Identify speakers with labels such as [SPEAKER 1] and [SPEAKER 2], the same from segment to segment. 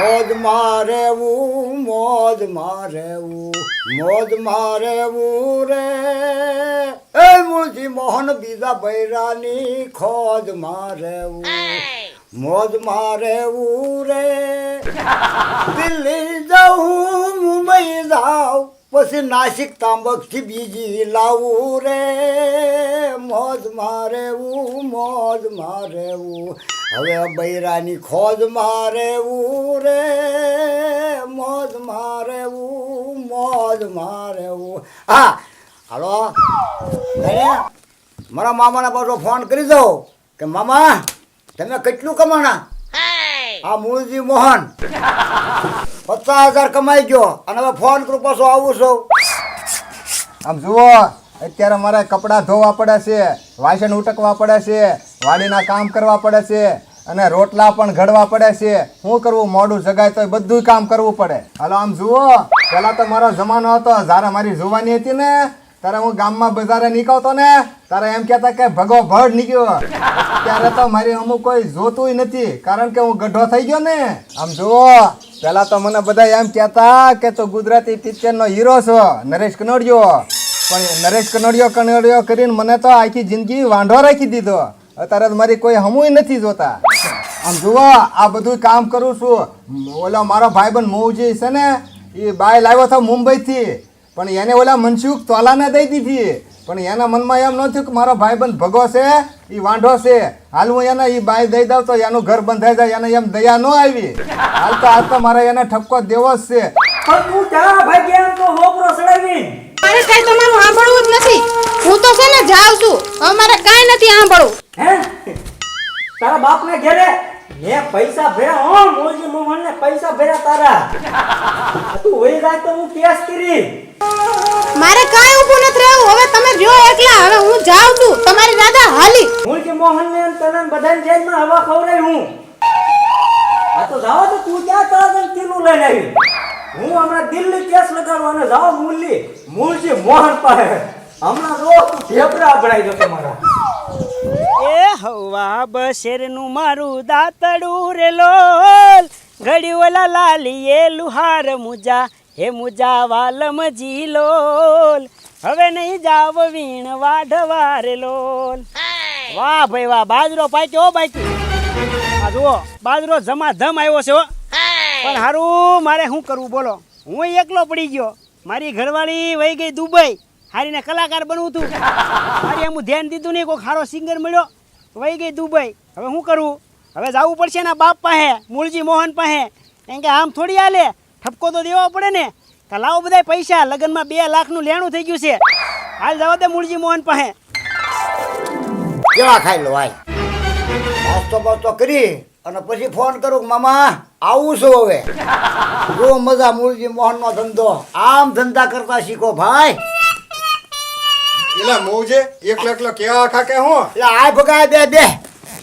[SPEAKER 1] મોજ મારેવું મોજ મારેવું મોજ મારેવું રે. એ મુળજી મોહન બીજા બૈરાની ખોજ મારેવું મોજ મારેવું રે. દિલ્હી જાઉં મુંબઈ જાઉં પછી નાસિક તાંબકથી બીજી લાવું રે, મોજ મારેવું મોજ મારેવું હવે બૈરાની ખોજ મારેવું રે, મોજ મારેવું મોજ મારેવું હા. હાલો. મારા મામાના પાછો ફોન કરી દો કે, મામા, તમે કેટલું કમાણા? આ મૂળજી મોહન. પચાસ હજાર કમાઈ ગયો અને હવે ફોન કરું પાછો આવું છું.
[SPEAKER 2] આમ જુઓ, અત્યારે મારે કપડાં ધોવા પડે છે, વાસણ ઉટકવા પડે છે, વાડીના કામ કરવા પડે છે, અને રોટલા પણ ઘડવા પડે છે. શું કરવું મોડું જગાય તો બધું કામ કરવું પડે. હાલો, આમ જુઓ પેલા તો મારો જમાનો હતો, જ્યારે મારી જુવાની હતી ને ત્યારે હું ગામમાં બજારે નીકળતો ને ત્યારે એમ કહેતા કે ભગો ભડ નીકળ્યો. ત્યારે તો મારી અમુક કોઈ જોતું નથી, કારણ કે હું ગઢો થઈ ગયો ને. આમ જુઓ પેલા તો મને બધા એમ કહેતા કે તું ગુજરાતી પિક્ચરનો હીરો છો, નરેશ કનોડિયો. પણ નરેશ કનોડિયો કનોડિયો કરીને મને તો આખી જિંદગી વાંઢો રાખી દીધો. અત્યારે મારી કોઈ હમુય નથી જોતા. આમ જુઓ, આ બધું કામ કરું છું. ઓલો મારો ભાઈબંધ મોજી છે ને, એ બાય લાવ્યો હતો મુંબઈથી. પણ એને ઓલા મનસુખ તોલાને દઈ દીધી. પણ એના મનમાં એમ ન થયું કે મારો ભાઈબંધ ભગો છે એ વાંઢો છે. હાલ હું એને એ ભાઈ દઈ દઉં તો એનું ઘર બંધાઈ જાય એને એમ દયા ન આવી. હાલ તો હાલ તો મારે એને ઠપકો દેવો જ છે.
[SPEAKER 3] પણ તું જા ભાઈ એમ તો હોપરો સડાવી?
[SPEAKER 4] મારે કાંઈ તમારું સાંભળવું જ નથી. હું તો છે ને જાઉં છું. અમારે કાઈ નથી સાંભળવું.
[SPEAKER 3] હે? તારા બાપને ઘેરે મેં પૈસા ભર્યા હો મોજી મોહન ને પૈસા ભર્યા તારા. તું હોય જાય તો હું કેસ કરી.
[SPEAKER 4] મારે કાઈ ઊભું નથી રહેવું. હવે તમે જો એકલા હવે હું જાઉં છું. તમારી દાદા હાલી.
[SPEAKER 3] મોજી મોહન ને તને બધાને જેલમાં હવા ખવડાવી હું. આ તો જાઓ તો તું ક્યાં તારા કિલો લઈને આવી? હું હમણાં દિલ્હી કેસ લગાડવા અને જાઓ મુરલી મૂળજી મોહન પાસે. હમણાં રોજ તું ઢેબરા ભરાઈ દો મારા
[SPEAKER 5] એ હવા બશેરનું મારું દાતડું રે લોલ. ઘડી ઓલા લાલીએ લુહાર મુજા હે મુજા વાલમ લોલ. હવે નહીં જાવ વીણ વાઢવા રે લોલ. વાહ ભાઈ વાહ બાજરો પાક્યો હો બાકી. આ જુઓ બાજરો જમા ધમ આવ્યો છે પણ હારું મારે શું કરવું બોલો? હું એકલો પડી ગયો. મારી ઘરવાળી વહી ગઈ દુબઈ. હારીને કલાકાર બનવું તું મારી એમ ધ્યાન દીધું નહીં કોઈ ખારો સિંગર મળ્યો. વહી ગઈ દુબઈ. હવે શું કરવું હવે જવું પડશે ને બાપ પાસે, મૂળજી મોહન પાસે. એમ કે આમ થોડી હાલે. ઠપકો તો દેવો પડે ને. તો લાવો બધા પૈસા. લગ્નમાં બે લાખનું લેણું થઈ ગયું છે. હાલ જવા દે મૂળજી મોહન પાસે.
[SPEAKER 1] કેવા ખાઈ લો ભાઈ નાસ્તો બાસ્તો કરી અને પછી ફોન કરું મામા, આવું છું હવે. જો મજા મૂળજી મોહનનો ધંધો. આમ ધંધા કરતા શીખો ભાઈ.
[SPEAKER 2] એલા મોજે એક એકલો કેવા ખા કે હું?
[SPEAKER 1] એટલે આ ભગાય બે બે.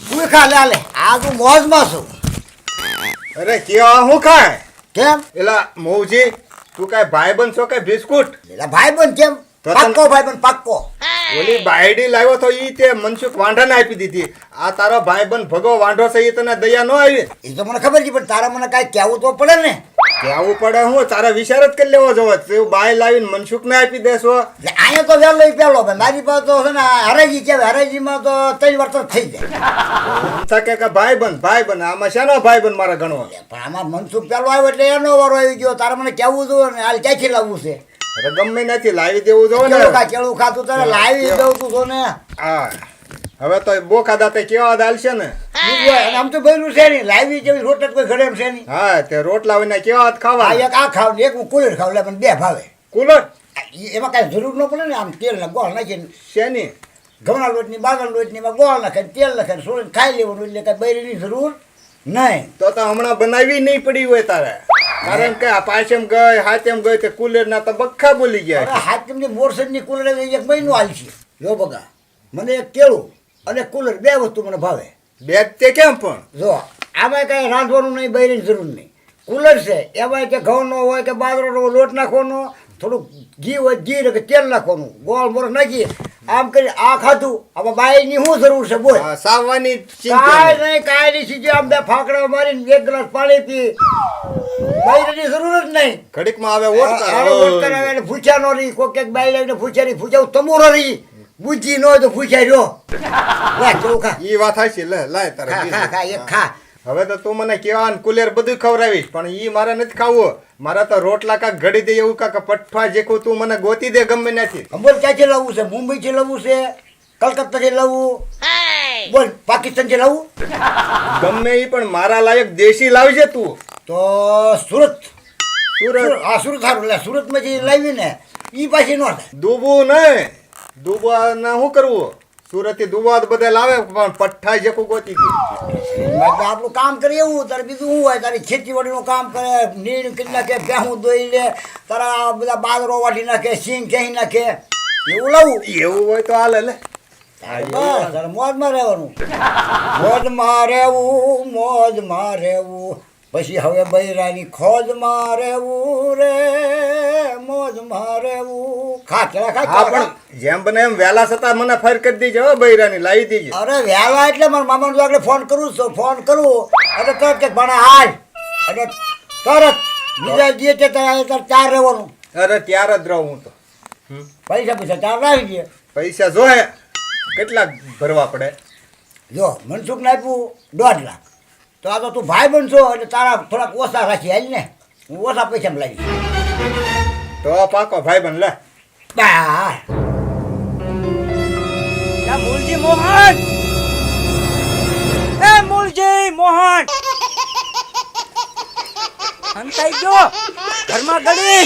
[SPEAKER 1] તું ખા લે લે. આ તું મોજમાં છું.
[SPEAKER 2] અરે કેવા હું ખાય?
[SPEAKER 1] કેમ?
[SPEAKER 2] એલા મોજી તું કાંઈ ભાઈબંધ છો કે બિસ્કુટ?
[SPEAKER 1] એલા ભાઈ બન કેમ?
[SPEAKER 2] તો ભાઈ
[SPEAKER 1] પાક્કો ભાઈબંધ પાક્કો.
[SPEAKER 2] ઓલી બાયડી લાવ્યો તો ઈ તે મનસુખ વાંઢાને આપી દીધી. આ તારો ભાઈ બન ભગો વાંઢો છે ઈ તને દયા ન આવી.
[SPEAKER 1] એ તો મને ખબર છે પણ તારા મને કાંઈ કહેવું તો પડે ને.
[SPEAKER 2] કેવું પડે હું તારા વિચાર જ કરી લેવો જોવો. તું બાય લાવીને મનસુખ ને આપી દેશો.
[SPEAKER 1] અહીંયા તો વહેલો ઈ પેલો ભાઈ મારી પાસે તો છે ને હરાજી કહેવાય હરાજીમાં તો ત્રણ વર્ષ થઈ જાય.
[SPEAKER 2] થકે કે ભાઈબંધ બન આમાં શેનો ભાઈ બન મારે ઘણો?
[SPEAKER 1] પણ આમાં મનસુખ પેલો આવ્યો એટલે એનો વારો આવી ગયો. તારા મને કહેવું જોઈએ ને હાલ ક્યાંથી લાવવું છે?
[SPEAKER 2] અરે ગમે નથી લાવી દેવું જો ને.
[SPEAKER 1] કેળું કેળું ખાતું તને લાવી દઉં તું તો ને.
[SPEAKER 2] હા. હવે તો બોખા દાતે કેવા દાલશે ને?
[SPEAKER 1] બીજું હોય. આમ તો બન્યું છે નહીં. લાવી જેવી રોટ જ કોઈ ઘરે એમ છે નહીં.
[SPEAKER 2] હા તે રોટલા વિના કેવા હાથ
[SPEAKER 1] આ
[SPEAKER 2] ખાવા
[SPEAKER 1] એક આ ખાવ ને એક હું કુલર ખાવ લે પણ બે ભાવે.
[SPEAKER 2] કુલર?
[SPEAKER 1] એમાં કાંઈ જરૂર ન પડે ને આમ તેલ ને ગોળ નાખીને.
[SPEAKER 2] શેની
[SPEAKER 1] ઘઉંના લોટની બાગણ લોટની ગોળ નાખે ને તેલ નાખે ને સોળીને ખાઈ લેવાનું એટલે કાંઈ બૈરીની જરૂર નહીં.
[SPEAKER 2] તો તો હમણાં બનાવી નહીં પડી હોય તારે. કારણ કે આ પાછેમ ગઈ હાથેમ ગઈ તે કુલર ના તો બખા બોલી
[SPEAKER 1] અરે
[SPEAKER 2] ની
[SPEAKER 1] હાથમની મોરસદની કુલર એક મહિનો હાલશે જો બગા મને એક કેળું અને કુલર બે વસ્તુ મને ભાવે.
[SPEAKER 2] બે તે કેમ પણ?
[SPEAKER 1] જો આમાં કાંઈ રાંધવાનું નહીં બૈરીની જરૂર નહીં. કુલર છે એમાં કે ઘઉંનો હોય કે બાજરોનો લોટ નાખવાનો થોડુંક ઘી હોય ઘી ને કે તેલ નાખવાનું. ગોળ મોર નાખી આમ કરી આ ખાધું હવે બાઈની શું જરૂર છે? બોલ.
[SPEAKER 2] સાવવાની
[SPEAKER 1] કાંઈ
[SPEAKER 2] નહીં.
[SPEAKER 1] કાંઈ નહીં. સીધી આમ બે ફાકડા મારીને એક ગ્લાસ પાણી પી. બાઈની જરૂર જ નહીં.
[SPEAKER 2] ઘડીકમાં આવે ઓટ
[SPEAKER 1] આને ઓટ કરાવે એટલે ફૂચા નો રહી. કોક એક બાઈ લઈને ફૂચા રહી ફૂચા તમોરો રહી. બુદ્ધિ નો હોય તો ફૂચા રહ્યો. લે ચો ખા.
[SPEAKER 2] ઈ વાત હાચી. લે લાય તારે
[SPEAKER 1] ખા ખા ખા એક ખા.
[SPEAKER 2] હવે તો તું મને કેવા કુલેર બધું ખવડાવીશ પણ ઈ મારે નથી ખાવું. મારે તો રોટલા કાંક ઘડી દે એવું કાંક પઠ્ઠા જેકું તું મને ગોતી દે ગમે નથી
[SPEAKER 1] અંબોલ ક્યાંથી લાવવું છે? મુંબઈથી લાવવું છે? કલકત્તાથી લાવવું બોલ પાકિસ્તાનથી લાવવું
[SPEAKER 2] ગમે ઈ પણ મારા લાયક દેશી લાવજે તું.
[SPEAKER 1] તો સુરત.
[SPEAKER 2] સુરત?
[SPEAKER 1] હા સુરત સારું એટલે સુરતમાં જે લાવી ને એ પાછી ન થાય
[SPEAKER 2] ડૂબવું નહીં ડૂબવા ના શું કરવું સુરતથી ડૂબવા બધે લાવે પણ પઠ્ઠા જેકું ગોતી
[SPEAKER 1] બાકી આપણું કામ કરીએ એવું તારે બીજું શું હોય? તારી ખેતીવાડીનું કામ કરે નીણ કરી નાખે ભેહું દોઈ લે તારા બધા બાજરો વાટી નાખે સિંગ કહી નાખે. એવું લાવું
[SPEAKER 2] એવું હોય તો હાલે લે.
[SPEAKER 1] મોજમાં રહેવાનું. મોજમાં રહેવું મોજમાં રહેવું. પછી હવે બૈરાની ખોજમાં રહેવું રે મોજમાં રહેવું. ખા કેળા ખા
[SPEAKER 2] હા
[SPEAKER 1] કેળા
[SPEAKER 2] પણ જેમ બને એમ વહેલા છતાં મને ફર કરી દીજો બૈરાની લાવી દીજો.
[SPEAKER 1] અરે વહેલા એટલે મારા મામા જો આગળ ફોન કરું છું ફોન કરું. એટલે તરત કે ભણા હાલ. એટલે તરત બીજા જે છે તારે ચાર રહેવાનું.
[SPEAKER 2] અરે ત્યાર જ રહું હું તો.
[SPEAKER 1] પૈસા પૈસા ચાર રાખી દે.
[SPEAKER 2] પૈસા જોહે કેટલા ભરવા પડે?
[SPEAKER 1] જો મનસુખ આપ્યું દોઢ લાખ. તો આ તો તું ભાઈ બનશો એટલે તારા થોડાક ઓછા રાખી હાલ ને. હું ઓછા પૈસામાં લાવી
[SPEAKER 2] તો પાકો ભાઈ બન લે.
[SPEAKER 1] બા.
[SPEAKER 3] મૂળજી મોહન! એ મૂળજી મોહન! અંતાઈ ગયો. ઘરમાં ગળી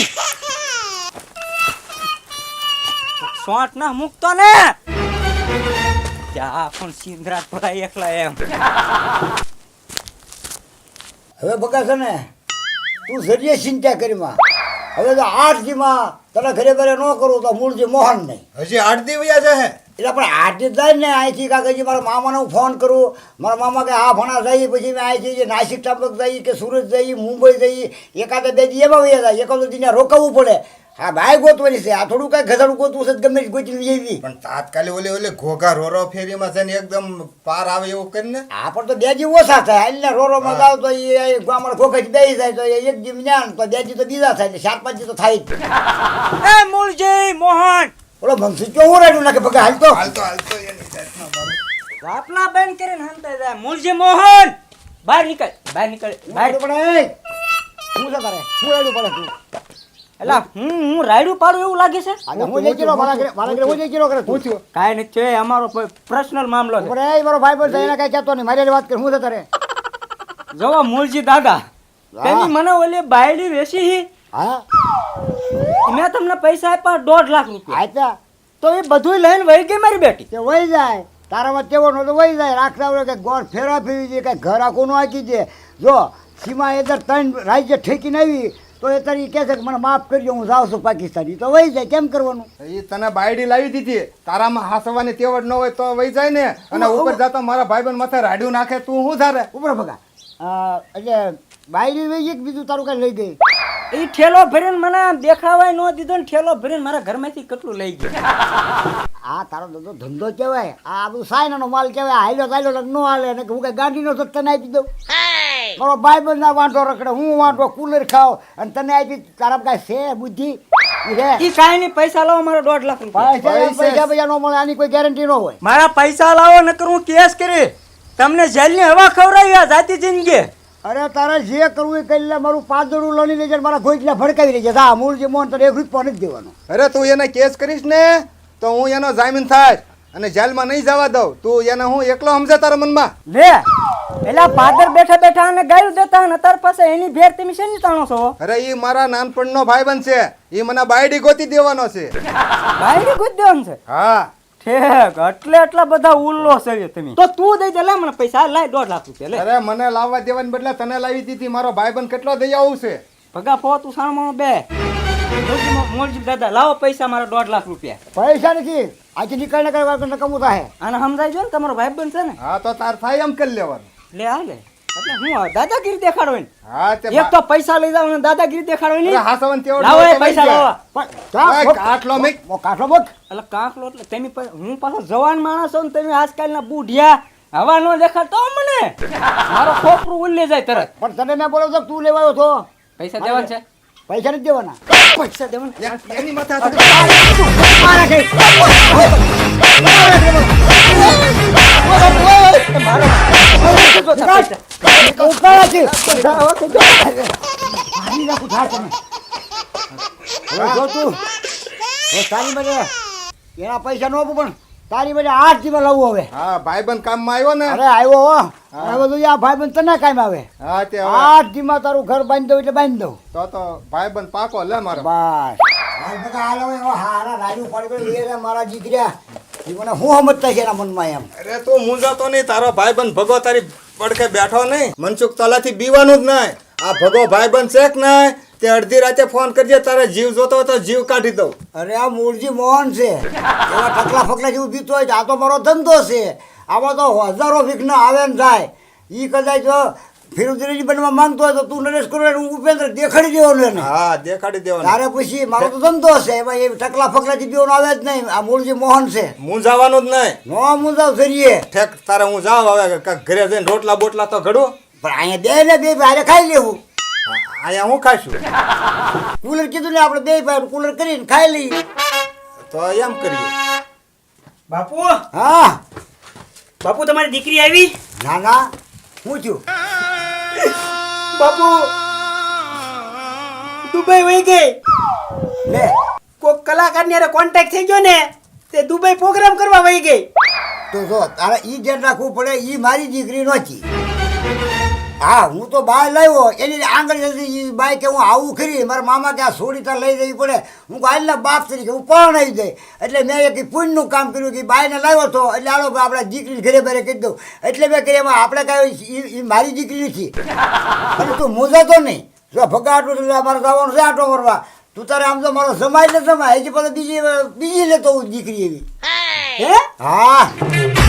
[SPEAKER 3] સોંટ ના મૂકતો ને. ત્યાં પણ સિંદરા થોડા એકલા એમ.
[SPEAKER 1] હવે બગા છે ને તું જરીએ ચિંતા કરીમાં હવે તો આઠ દીમાં તને ઘરે ઘરે ન કરું તો મૂળજી મોહન નહીં.
[SPEAKER 2] હજી આઠ દી છે
[SPEAKER 1] એટલે પણ આઠ દી જાય ને અહીંથી કાકાજી મારા મામાને હું ફોન કરું. મારા મામા કે આ ભણા જઈએ પછી મેં અહીંથી જે નાસિક ટાપક જઈએ કે સુરત જઈએ મુંબઈ જઈએ એકાદ બે દી એમાં વયા જાય એકાદ દીને રોકાવવું પડે. હા ભાઈ ગોતવાની છે. આ થોડું કઈ ગધેડું ગોતવું છે ગમે ગોતી લઈ આવી.
[SPEAKER 2] પણ તાત્કાલિક ઓલે ઓલે ઘોઘા રોરો ફેરીમાં છે ને એકદમ પાર આવે એવું કરીને?
[SPEAKER 1] આ પણ તો બેજી ઓછા થાય. એટલે રોરોમાં જાવ તો એ ગામડ ઘોઘા બેસી જાય તો એક જીમ જ્ઞાન તો બેજી તો બીજા થાય. એટલે ચાર પાંચ તો થાય જ.
[SPEAKER 3] એ મૂળજી મોહન!
[SPEAKER 1] ઓલો મનસુખ કેવું રાડ્યું નાખે પગે હાલતો?
[SPEAKER 2] હાલતો હાલતો એની જાતનો
[SPEAKER 3] બેન કરીને હંતાઈ જાય. મૂળજી મોહન! બહાર નીકળ બહાર નીકળ બહાર.
[SPEAKER 1] પડે શું છે તારે? શું રાડ્યું પડે તું?
[SPEAKER 3] એલા હું હું રાયડું પાડું એવું લાગે છે?
[SPEAKER 1] હું જઈ ગયો મારા ઘરે મારા ઘરે હું જઈ ગયો કરે પૂછ્યું.
[SPEAKER 3] કાંઈ નથી છે અમારો પર્સનલ મામલો છે.
[SPEAKER 1] અરે મારો ભાઈ બોલ એને કાંઈ કહેતો નહીં. મારી વાત કર હું તારે?
[SPEAKER 3] જોવા મૂળજી દાદા તેની મને ઓલી બાયડી વેસી હી.
[SPEAKER 1] હા?
[SPEAKER 3] મેં તમને પૈસા આપ્યા દોઢ લાખ રૂપિયા.
[SPEAKER 1] આપ્યા?
[SPEAKER 3] તો એ બધું લઈને વહી ગઈ મારી બેટી.
[SPEAKER 1] તે વહી જાય. તારા તેવો કેવો તો વહી જાય. રાખતા હોય કે ગોળ ફેરા ફેરવી દે કાંઈ ઘર આખું નો આકી દે. જો સીમા એ ત્રણ રાજ્ય ઠેકીને આવી. તો એ તારી કહે છે કે મને માફ કરજો હું જાઉં છું પાકિસ્તાની તો વહી જાય કેમ કરવાનું?
[SPEAKER 2] એ તને બાયડી લાવી દીધી. તારામાં હાસવાની તેવડ ન હોય તો વહી જાય ને. અને ઉપર જતા મારા ભાઈબંધ માથે રાડ્યું નાખે તું શું ધારે
[SPEAKER 1] ઉપર ભગા. એટલે બાયડી વહી ગઈ બીજું તારું કઈ લઈ ગઈ?
[SPEAKER 3] એ ઠેલો ભરીને મને આમ દેખાવાય ન દીધો ને ઠેલો ભરીને મારા ઘરમાંથી કેટલું લઈ ગયું.
[SPEAKER 1] આ તારો ધંધો ધંધો કહેવાય. આ બધું સાયનાનો માલ કહેવાય. હાલ્યો ચાલ્યો ન હાલે. ને કે હું કઈ ગાંડીનો સત્તા તને આપી દઉં. મારો ભાઈ બંધ ના વાંધો રખડે હું વાંધો કુલર ખાવ અને તને આપી તારા કાંઈ છે બુદ્ધિ? ઈ
[SPEAKER 3] કાંઈ નહીં પૈસા લાવો મારા દોઢ લાખ રૂપિયા.
[SPEAKER 1] પૈસા પૈસા. પૈસા મળે આની કોઈ ગેરંટી ન હોય.
[SPEAKER 3] મારા પૈસા લાવો નકર હું કેસ કરી. તમને જેલની હવા ખવડાવી જાતી જિંદગી.
[SPEAKER 1] અરે તારે જે કરવું એ કરી લે મારું પાદડું લણી લેજે ને મારા ગોઈટલા ભડકાવી લેજે. હા મૂળ જે મોહન તને એક રૂપિયા નથી દેવાનો.
[SPEAKER 2] અરે તું એને કેસ કરીશ ને તો હું એનો જામીન થાય. અને જેલમાં નહીં જવા દઉં. તું એને હું એકલો સમજે તારા મનમાં?
[SPEAKER 3] લે. એલા પાદર બેઠા બેઠા અને ગાયું દેતા અને તાર પાસે એની ભેર તમે શેની તાણો છો?
[SPEAKER 2] અરે ઈ મારા નાનપણનો ભાઈબંધ છે. ઈ મને બાયડી ગોતી દેવાનો છે.
[SPEAKER 3] બાયડી ગોતી દેવાનો છે?
[SPEAKER 2] હા.
[SPEAKER 3] ઠેક એટલે એટલા બધા ઉલ્લો છે તમે. તો તું દઈ દે લે મને પૈસા લાય દોઢ લાખ રૂપિયા લે.
[SPEAKER 2] અરે મને લાવવા દેવાને બદલે તને લાવી દીધી મારો ભાઈ બન કેટલો દઈ આવું છે.
[SPEAKER 3] ભગા ફો તું સાણમાં બે. મોરજી દાદા લાવો પૈસા મારા દોઢ લાખ રૂપિયા.
[SPEAKER 1] પૈસા નથી. આજે નીકળને કરવા કમું થાય.
[SPEAKER 3] અને સમજાય જો ને તમારો ભાઈ બન છે ને?
[SPEAKER 2] હા તો તાર થાય એમ કરી લેવાનું.
[SPEAKER 3] લે આ લે એટલે હું દાદાગીરી દેખાડો ને
[SPEAKER 2] હા તે
[SPEAKER 3] એક તો પૈસા લઈ જાવ ને દાદાગીરી દેખાડો ને
[SPEAKER 2] હા સવન તેવો
[SPEAKER 3] લાવો એ પૈસા લાવો.
[SPEAKER 1] પણ
[SPEAKER 2] કાટલો મેક.
[SPEAKER 1] ઓ, કાઢલો બોક.
[SPEAKER 3] એટલે કાટલો એટલે તમે હું પાછો જવાન માણસ છું ને તમે આજકાલના બુઢિયા. હવા નો દેખાતો મને. મારો ખોપરું ઉલ્લે જાય તરત.
[SPEAKER 1] પણ તને મેં બોલો તો તું લેવાયો તો.
[SPEAKER 3] પૈસા દેવાના છે?
[SPEAKER 1] પૈસા નથી દેવાના.
[SPEAKER 3] પૈસા દેવાના
[SPEAKER 2] એની માથે.
[SPEAKER 1] મારી એના પૈસા નો પણ તારી બધે આઠ દીમાં લાવું હવે
[SPEAKER 2] હા ભાઈબંધ કામમાં આવ્યો ને?
[SPEAKER 1] અરે આવ્યો હો. હવે બધું આ ભાઈ બંધ તને કામ આવે?
[SPEAKER 2] હા તે
[SPEAKER 1] આઠ દીમાં તારું ઘર બાંધી દઉં એટલે બાંધી દઉં.
[SPEAKER 2] તો તો ભાઈબંધ પાકો લે મારો.
[SPEAKER 1] બસ. હાલ બધા હાલ હવે હારા રાજુ પાડી એ મારા દીકરા. એ મને હું સમજતા છે એના મનમાં એમ?
[SPEAKER 2] અરે તું મૂંઝાતો નહીં તારો ભાઈ બંધ ભગો તારી પડખે બેઠો નહીં. મનસુખ તલાથી બીવાનું જ નહીં. આ ભગો ભાઈબંધ છે કે નહીં? તે અડધી રાતે ફોન કરજે તારે જીવ જોતો હોય તો જીવ કાઢી દઉં.
[SPEAKER 1] અરે આ મૂળજી મોહન છે. એવા ઠકલા ફકલા જેવું પીતો હોય આ તો મારો ધંધો છે. આમાં તો હજારો વિઘ્ન આવે ને જાય. એ કદાચ જો ફિરોજીજી બનવા માંગતો હોય તો તું નરેશ કરો હું ઉપેન્દ્ર દેખાડી દેવાનો એને.
[SPEAKER 2] હા દેખાડી દેવાનો.
[SPEAKER 1] તારે પછી મારો તો ધંધો છે એમાં એ ટકલા ફકલા પીવાનું આવે જ નહીં આ મૂળજી મોહન છે.
[SPEAKER 2] મૂંઝાવાનો જ નહીં.
[SPEAKER 1] નો મૂંઝાવ કરીએ
[SPEAKER 2] ઠેક તારે હું જાઉં હવે ઘરે જઈને રોટલા બોટલા તો ઘડો.
[SPEAKER 1] પણ અહીંયા બે ને બે ભાઈ ખાઈ લેવું.
[SPEAKER 2] અહીંયા હું ખાઈશું?
[SPEAKER 1] કુલર કીધું ને આપણે બે ભાઈ કુલર કરીને ખાઈ લઈએ.
[SPEAKER 2] તો એમ કરીએ.
[SPEAKER 5] બાપુ?
[SPEAKER 1] હા.
[SPEAKER 5] બાપુ તમારી દીકરી આવી?
[SPEAKER 1] ના ના હું છું.
[SPEAKER 5] બાપુ દુબઈ વહી ગઈ.
[SPEAKER 1] લે.
[SPEAKER 5] કોક કલાકારની હારે કોન્ટેક્ટ થઈ ગયો ને તે દુબઈ પ્રોગ્રામ કરવા વહી ગઈ.
[SPEAKER 1] તો જો તારે ઈ ધ્યાન રાખવું પડે ઈ મારી દીકરી નહોતી. હા હું તો બાય લાવ્યો. એની આંગળ બાય કે હું આવું ખરી. મારા મામા કે આ સોડી તાર લઈ જવી પડે. હું હાલના બાપ તરીકે હું પણ આવી જાય? એટલે મેં એક પુણ્યનું કામ કર્યું કે બાયને લાવ્યો હતો એટલે આલો આપણે દીકરી ઘરે ઘરે કહી દઉં. એટલે મેં કરી એમાં આપણે કાંઈ એ મારી દીકરી નથી. અને તું મોજાતો નહીં. જો ભગાટું આટલું મારે જવાનું છે આટો મરવા. તું તારે આમ તો મારો સમાય ને સમાય. હજી પછી બીજી બીજી લેતો દીકરી એવી.
[SPEAKER 5] હે?
[SPEAKER 1] હા.